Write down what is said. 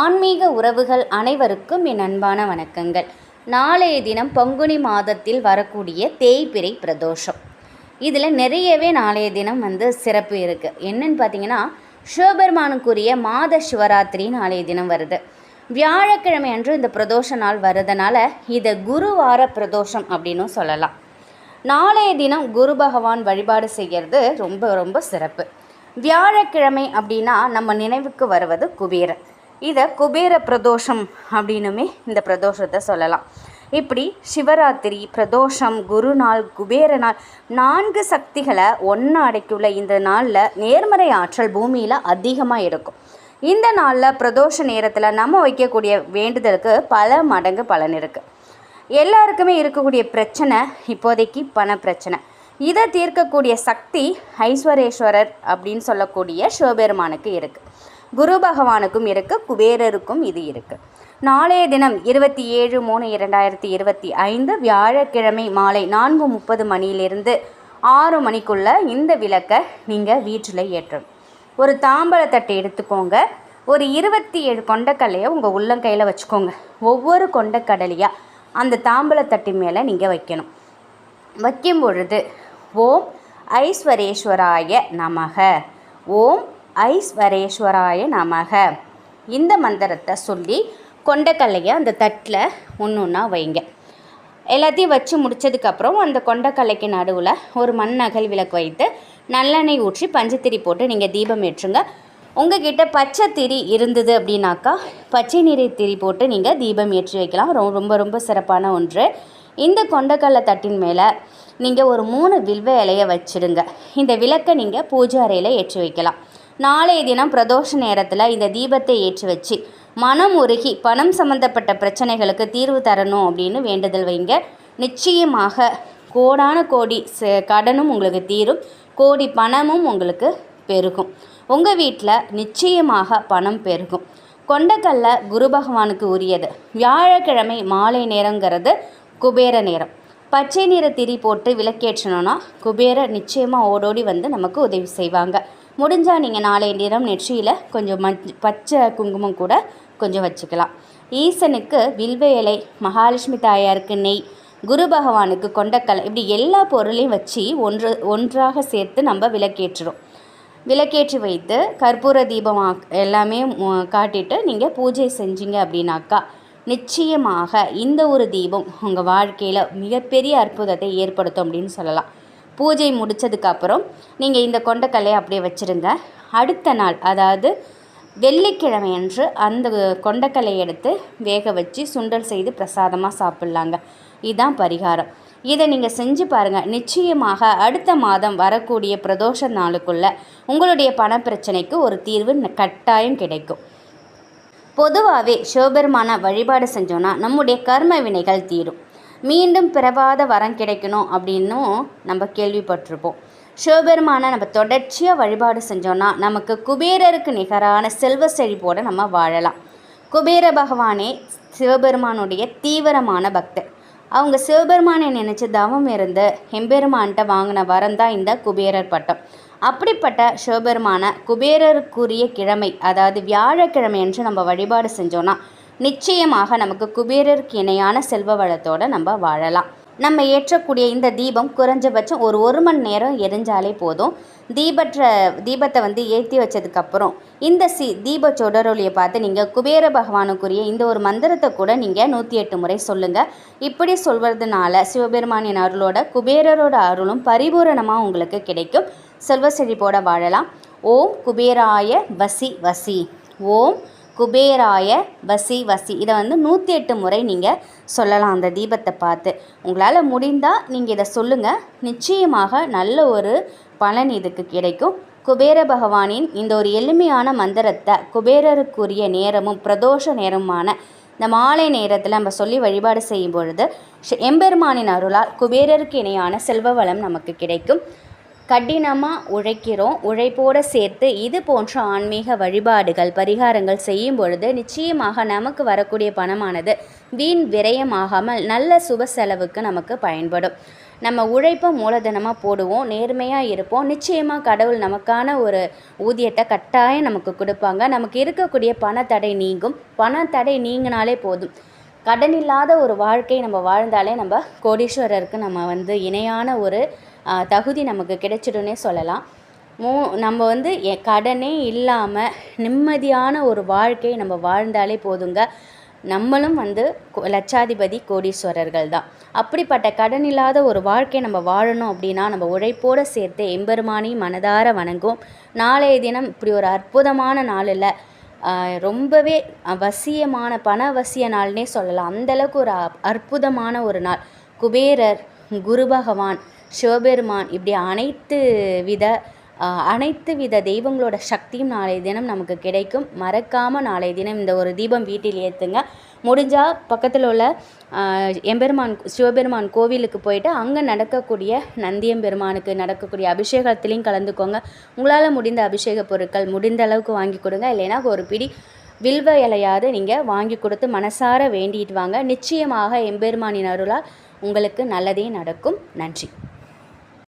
ஆன்மீக உறவுகள் அனைவருக்கும் என் அன்பான வணக்கங்கள். நாளைய தினம் பங்குனி மாதத்தில் வரக்கூடிய தேய்பிரை பிரதோஷம். இதில் நிறையவே நாளைய தினம் வந்து சிறப்பு இருக்குது என்னன்னு பார்த்தீங்கன்னா சிவபெருமானுக்குரிய மாத சிவராத்திரி நாளைய தினம் வருது. வியாழக்கிழமை அன்று இந்த பிரதோஷ நாள் வருதுனால இதை குருவார பிரதோஷம் அப்படின்னும் சொல்லலாம். நாளைய தினம் குரு பகவான் வழிபாடு செய்கிறது ரொம்ப ரொம்ப சிறப்பு. வியாழக்கிழமை அப்படின்னா நம்ம நினைவுக்கு வருவது குபேரன். இதை குபேர பிரதோஷம் அப்படின்னுமே இந்த பிரதோஷத்தை சொல்லலாம். இப்படி சிவராத்திரி பிரதோஷம் குருநாள் குபேர நாள் நான்கு சக்திகளை ஒன்று அடைக்குள்ள இந்த நாளில் நேர்மறை ஆற்றல் பூமியில் அதிகமாக இருக்கும் இந்த நாளில் பிரதோஷ நேரத்தில் நம்ம வைக்கக்கூடிய வேண்டுதலுக்கு பல மடங்கு பலன் இருக்குது எல்லாருக்குமே இருக்கக்கூடிய பிரச்சனை இப்போதைக்கு பண பிரச்சனை இதை தீர்க்கக்கூடிய சக்தி ஐஸ்வரேஸ்வரர் அப்படின்னு சொல்லக்கூடிய சிவபெருமானுக்கு இருக்குது குரு பகவானுக்கும் இருக்குது குபேரருக்கும் இது இருக்குது நாளைய தினம் இருபத்தி ஏழு மூணு இரண்டாயிரத்தி இருபத்தி ஐந்து வியாழக்கிழமை மாலை நான்கு முப்பது மணியிலிருந்து ஆறு மணிக்குள்ள இந்த விளக்கை நீங்கள் வீட்டில் ஏற்றணும். ஒரு தாம்பழத்தட்டை எடுத்துக்கோங்க. ஒரு இருபத்தி ஏழு கொண்டக்கடலையை உங்கள் உள்ளங்கையில் வச்சுக்கோங்க. ஒவ்வொரு கொண்டக்கடலையாக அந்த தாம்பழத்தட்டு மேலே நீங்கள் வைக்கணும். வைக்கும் பொழுது ஓம் ஐஸ்வரேஸ்வராய நமக. ஓம் ஐஸ்வரேஸ்வராய நமக. இந்த மந்திரத்தை சொல்லி கொண்டக்கல்லையை அந்த தட்டில் ஒன்று ஒன்றா வைங்க. எல்லாத்தையும் வச்சு முடிச்சதுக்கப்புறம் அந்த கொண்டக்கல்லைக்கு நடுவில் ஒரு மண் அகல் விளக்கு வைத்து நல்லெண்ணெய் ஊற்றி பஞ்சத்திரி போட்டு நீங்கள் தீபம் ஏற்றுங்க. உங்ககிட்ட பச்சை திரி இருந்தது அப்படின்னாக்கா பச்சை நிறை திரி போட்டு நீங்கள் தீபம் ஏற்றி வைக்கலாம். ரொம்ப ரொம்ப ரொம்ப சிறப்பான ஒன்று. இந்த கொண்டக்கடலை தட்டின் மேலே நீங்கள் ஒரு மூணு வில்வ இலையை வச்சிடுங்க. இந்த விளக்கை நீங்கள் பூஜை அறையில் ஏற்றி வைக்கலாம். நாளைய தினம் பிரதோஷ நேரத்தில் இந்த தீபத்தை ஏற்றி வச்சு மனம் உருகி பணம் சம்பந்தப்பட்ட பிரச்சனைகளுக்கு தீர்வு தரணும் அப்படின்னு வேண்டுதல் வைங்க. நிச்சயமாக கோடான கோடி ச- கடனும் உங்களுக்கு தீரும். கோடி பணமும் உங்களுக்கு பெருகும். உங்கள் வீட்டில் நிச்சயமாக பணம் பெருகும். கொண்டக்கல்ல குரு பகவானுக்கு உரியது. வியாழக்கிழமை மாலை நேரங்கிறது குபேர நேரம். பச்சை நிற திரி போட்டு விளக்கேற்றணும்னா குபேர நிச்சயமாக ஓடோடி வந்து நமக்கு உதவி செய்வாங்க. முடிஞ்சால் நீங்கள் நாளைய நேரம் நெற்றியில் கொஞ்சம் மஞ்ச பச்சை குங்குமம் கூட கொஞ்சம் வச்சுக்கலாம். ஈசனுக்கு வில்வ இலை மகாலட்சுமி தாயாருக்கு நெய் குரு பகவானுக்கு கொண்டக்கலை இப்படி எல்லா பொருளையும் வச்சு ஒன்று ஒன்றாக சேர்த்து நம்ம விளக்கேற்றுறோம். விளக்கேற்றி வைத்து கற்பூர தீபம் ஆக்- எல்லாமே காட்டிட்டு நீங்கள் பூஜை செஞ்சீங்க அப்படின்னாக்கா நிச்சயமாக இந்த ஒரு தீபம் உங்கள் வாழ்க்கையில் மிகப்பெரிய அற்புதத்தை ஏற்படுத்தும் அப்படின்னு சொல்லலாம். பூஜை முடித்ததுக்கப்புறம் நீங்கள் இந்த கொண்டக்கல்லையை அப்படியே வச்சுருங்க. அடுத்த நாள் அதாவது வெள்ளிக்கிழமை அன்று அந்த கொண்டக்கல்லை எடுத்து வேக வச்சு சுண்டல் செய்து பிரசாதமாக சாப்பிட்லாங்க. இதுதான் பரிகாரம். இதை நீங்கள் செஞ்சு பாருங்கள் நிச்சயமாக அடுத்த மாதம் வரக்கூடிய பிரதோஷ நாளுக்குள்ளே உங்களுடைய பணப்பிரச்சனைக்கு ஒரு தீர்வு கட்டாயம் கிடைக்கும். பொதுவாகவே சிவபெருமான வழிபாடு செஞ்சோன்னா நம்முடைய கர்ம வினைகள் தீரும். மீண்டும் பிறவாத வரம் கிடைக்கணும் அப்படின்னும் நம்ம கேள்விப்பட்டிருப்போம். சிவபெருமானை நம்ம தொடர்ச்சியாக வழிபாடு செஞ்சோன்னா நமக்கு குபேரருக்கு நிகரான செல்வ செழிப்போடு நம்ம வாழலாம். குபேர பகவானே சிவபெருமானுடைய தீவிரமான பக்தர். அவங்க சிவபெருமானை நினச்சி தவம் இருந்து எம்பெருமான்கிட்ட வாங்கின வரம் தான் இந்த குபேரர் பட்டம். அப்படிப்பட்ட சிவபெருமான குபேரருக்குரிய கிழமை அதாவது வியாழக்கிழமை என்று நம்ம வழிபாடு செஞ்சோன்னா நிச்சயமாக நமக்கு குபேரருக்கு இணையான செல்வ வளத்தோட நம்ம வாழலாம். நம்ம ஏற்றக்கூடிய இந்த தீபம் குறைஞ்சபட்சம் ஒரு ஒரு மணி நேரம் எரிஞ்சாலே போதும். தீபற்ற தீபத்தை வந்து ஏற்றி வச்சதுக்கப்புறம் இந்த சி தீப சொடரொலியை பார்த்து நீங்கள் குபேர பகவானுக்குரிய இந்த ஒரு மந்திரத்தை கூட நீங்கள் நூற்றி எட்டு முறை சொல்லுங்கள் இப்படி சொல்வதனால சிவபெருமானின் அருளோட குபேரரோட அருளும் பரிபூரணமாக உங்களுக்கு கிடைக்கும். செல்வ செழிப்போட வாழலாம். ஓம் குபேராய வசி வசி. ஓம் குபேராய வசி வசி. இதை வந்து நூற்றி எட்டு முறை நீங்கள் சொல்லலாம் அந்த தீபத்தை பார்த்து. உங்களால் முடிந்தால் நீங்கள் இதை சொல்லுங்கள் நிச்சயமாக நல்ல ஒரு பலன் இதுக்கு கிடைக்கும். குபேர பகவானின் இந்த ஒரு எளிமையான மந்திரத்தை குபேரருக்குரிய நேரமும் பிரதோஷ நேரமான இந்த மாலை நேரத்தில் நம்ம சொல்லி வழிபாடு செய்யும் பொழுது எம்பெருமானின் அருளால் குபேரருக்கு இணையான செல்வ வளம் நமக்கு கிடைக்கும். கடினமாக உழைக்கிறோம் உழைப்போடு சேர்த்து இது போன்ற ஆன்மீக வழிபாடுகள் பரிகாரங்கள் செய்யும் பொழுது நிச்சயமாக நமக்கு வரக்கூடிய பணமானது வீண் விரயமாகாமல் நல்ல சுப செலவுக்கு நமக்கு பயன்படும். நம்ம உழைப்பை மூலதனமாக போடுவோம் நேர்மையாக இருப்போம். நிச்சயமாக கடவுள் நமக்கான ஒரு ஊதியத்தை கட்டாயம் நமக்கு கொடுப்பாங்க. நமக்கு இருக்கக்கூடிய பணத்தடை நீங்கும். பணத்தடை நீங்கினாலே போதும். கடன் இல்லாத ஒரு வாழ்க்கை நம்ம வாழ்ந்தாலே நம்ம கோடீஸ்வரருக்கு நம்ம வந்து இணையான ஒரு தகுதி நமக்கு கிடைச்சிடும்னே சொல்லலாம். மூ நம்ம வந்து கடனே இல்லாமல் நிம்மதியான ஒரு வாழ்க்கையை நம்ம வாழ்ந்தாலே போதுங்க. நம்மளும் வந்து லட்சாதிபதி கோடீஸ்வரர்கள் தான். அப்படிப்பட்ட கடன் இல்லாத ஒரு வாழ்க்கையை நம்ம வாழணும் அப்படின்னா நம்ம உழைப்போடு சேர்த்து எம்பெருமானி மனதார வணங்கும். நாளைய தினம் இப்படி ஒரு அற்புதமான நாளில் ரொம்பவே வசியமான பண வசிய நாள்னே சொல்லலாம். அந்தளவுக்கு ஒரு அற்புதமான ஒரு நாள். குபேரர் குரு பகவான் சிவபெருமான் இப்படி அனைத்து வித அனைத்து வித தெய்வங்களோட சக்தியும் நாளைய தினம் நமக்கு கிடைக்கும். மறக்காமல் நாளைய தினம் இந்த ஒரு தீபம் வீட்டில் ஏற்றுங்க முடிஞ்சால் பக்கத்தில் உள்ள எம்பெருமான் சிவபெருமான் கோவிலுக்கு போயிட்டு அங்கே நடக்கக்கூடிய நந்தியம்பெருமானுக்கு நடக்கக்கூடிய அபிஷேகத்திலையும் கலந்துக்கோங்க. உங்களால் முடிந்த அபிஷேக பொருட்கள் முடிந்த அளவுக்கு வாங்கி கொடுங்க. இல்லைன்னா ஒரு பிடி வில்வ இலையாவது நீங்கள் வாங்கி கொடுத்து மனசார வேண்டிட்டு வாங்க. நிச்சயமாக எம்பெருமானின் அருளால் உங்களுக்கு நல்லதே நடக்கும். நன்றி.